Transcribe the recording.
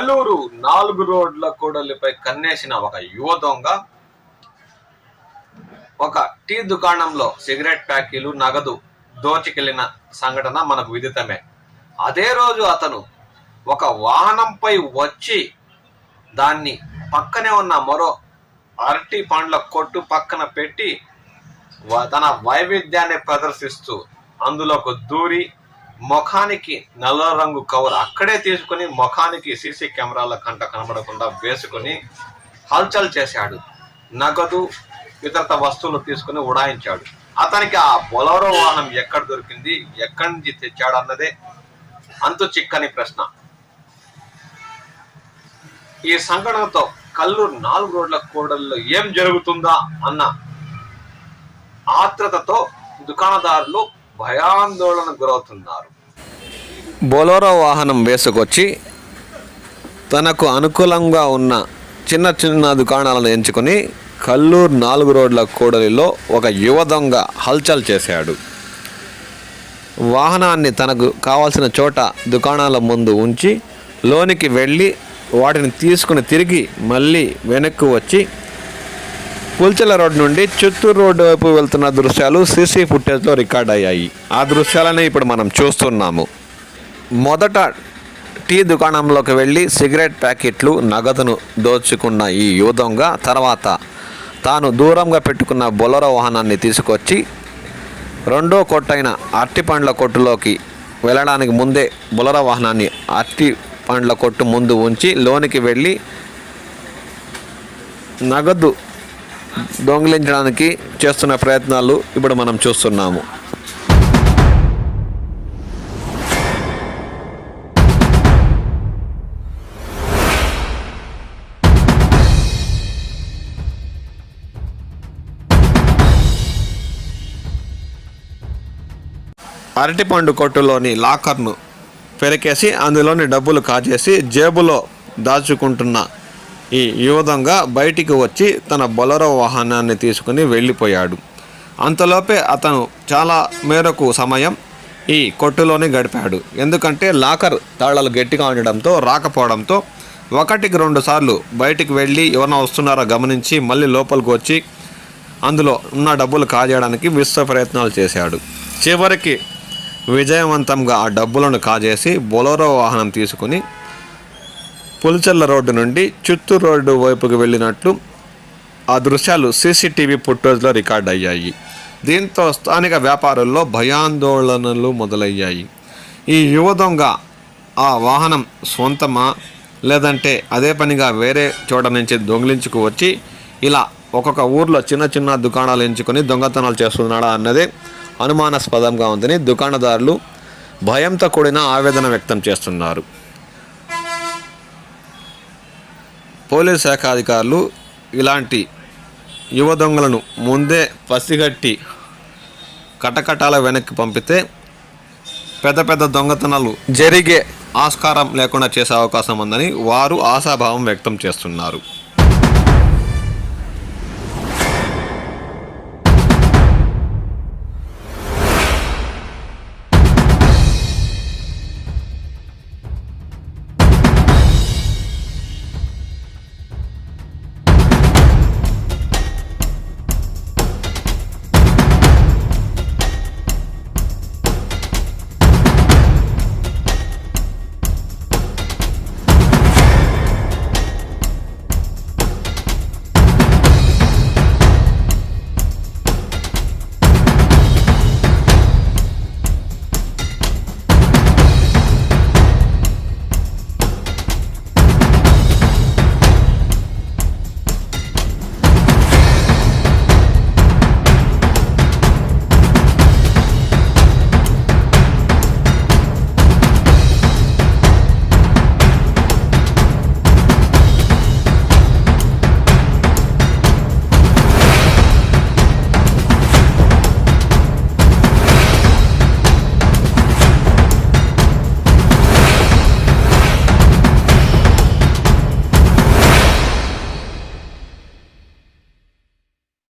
కల్లూరు నాలుగు రోడ్ల కూడలిపై కన్నేసిన ఒక యువ దొంగ ఒక టీ దుకాణంలో సిగరెట్ ప్యాకీలు నగదు దోచుకెళ్ళిన సంఘటన మనకు విదితమే. అదే రోజు అతను ఒక వాహనంపై వచ్చి దాన్ని పక్కనే ఉన్న మరో అరటి పండ్ల కొట్టు పక్కన పెట్టి వ- తన వైవిధ్యాన్ని ప్రదర్శిస్తూ అందులోకి దూరి ముఖానికి నల్ల రంగు కవర్ అక్కడే తీసుకుని ముఖానికి సీసీ కెమెరాల కంట కనబడకుండా వేసుకుని హల్చల్ చేశాడు. నగదు ఇతరత వస్తువులు తీసుకుని ఉడాయించాడు. అతనికి ఆ బొలరో వాహనం ఎక్కడ దొరికింది ఎక్కడి నుంచి తెచ్చాడు అన్నదే అంతు చిక్కని ప్రశ్న. ఈ సంఘటనతో కల్లూరు నాలుగు రోడ్ల కూడల్లో ఏం జరుగుతుందా అన్న ఆత్రతతో దుకాణదారులు భయాందోళన గురవుతున్నారు. బొలోరో వాహనం వేసుకొచ్చి తనకు అనుకూలంగా ఉన్న చిన్న చిన్న దుకాణాలను ఎంచుకొని కల్లూరు నాలుగు రోడ్ల కూడలిలో ఒక యువ దొంగ హల్చల్ చేశాడు. వాహనాన్ని తనకు కావాల్సిన చోట దుకాణాల ముందు ఉంచి లోనికి వెళ్ళి వాటిని తీసుకుని తిరిగి మళ్ళీ వెనక్కు వచ్చి పుల్చెల రోడ్ నుండి చిత్తూరు రోడ్డు వైపు వెళ్తున్న దృశ్యాలు సీసీ ఫుటేజ్లో రికార్డ్ అయ్యాయి. ఆ దృశ్యాలని ఇప్పుడు మనం చూస్తున్నాము. మొదట టీ దుకాణంలోకి వెళ్ళి సిగరెట్ ప్యాకెట్లు నగదును దోచుకున్న ఈ యువ తర్వాత తాను దూరంగా పెట్టుకున్న బొలరో వాహనాన్ని తీసుకొచ్చి రెండో కొట్టైన అట్టి పండ్ల కొట్టులోకి వెళ్ళడానికి ముందే బులర వాహనాన్ని అరటి పండ్ల కొట్టు ముందు ఉంచి లోనికి వెళ్ళి నగదు దొంగిలించడానికి చేస్తున్న ప్రయత్నాలు ఇప్పుడు మనం చూస్తున్నాము. అరటిపండు కొట్టులోని లాకర్ను పెరికేసి అందులోని డబ్బులు కాజేసి జేబులో దాచుకుంటున్న ఈ యువదంగా బయటికి వచ్చి తన బొలరో వాహనాన్ని తీసుకుని వెళ్ళిపోయాడు. అంతలోపే అతను చాలా మేరకు సమయం ఈ కొట్టులోనే గడిపాడు. ఎందుకంటే లాకర్ తాళాలు గట్టిగా ఉండడంతో రాకపోవడంతో ఒకటికి రెండు సార్లు బయటికి వెళ్ళి ఎవరైనా వస్తున్నారో గమనించి మళ్ళీ లోపలికి వచ్చి అందులో ఉన్న డబ్బులు కాజేయడానికి విశ్వ ప్రయత్నాలు చేశాడు. చివరికి విజయవంతంగా ఆ డబ్బులను కాజేసి బొలోరో వాహనం తీసుకుని పులిచెల్ల రోడ్డు నుండి చిత్తూరు రోడ్డు వైపుకి వెళ్ళినట్లు ఆ దృశ్యాలు సీసీటీవీ ఫుటేజ్లో రికార్డ్ అయ్యాయి. దీంతో స్థానిక వ్యాపారుల్లో భయాందోళనలు మొదలయ్యాయి. ఈ యువ దొంగ ఆ వాహనం సొంతమా? లేదంటే అదే పనిగా వేరే చోట నుంచి దొంగిలించుకు వచ్చి ఇలా ఒక్కొక్క ఊర్లో చిన్న చిన్న దుకాణాలు ఎంచుకొని దొంగతనాలు చేస్తున్నాడా అన్నదే అనుమానాస్పదంగా ఉందని దుకాణదారులు భయంతో కూడిన ఆవేదన వ్యక్తం చేస్తున్నారు. పోలీస్ శాఖ అధికారులు ఇలాంటి యువ దొంగలను ముందే పసిగట్టి కటకటాల వెనక్కి పంపితే పెద్ద పెద్ద దొంగతనాలు జరిగే ఆస్కారం లేకుండా చేసే అవకాశం ఉందని వారు ఆశాభావం వ్యక్తం చేస్తున్నారు.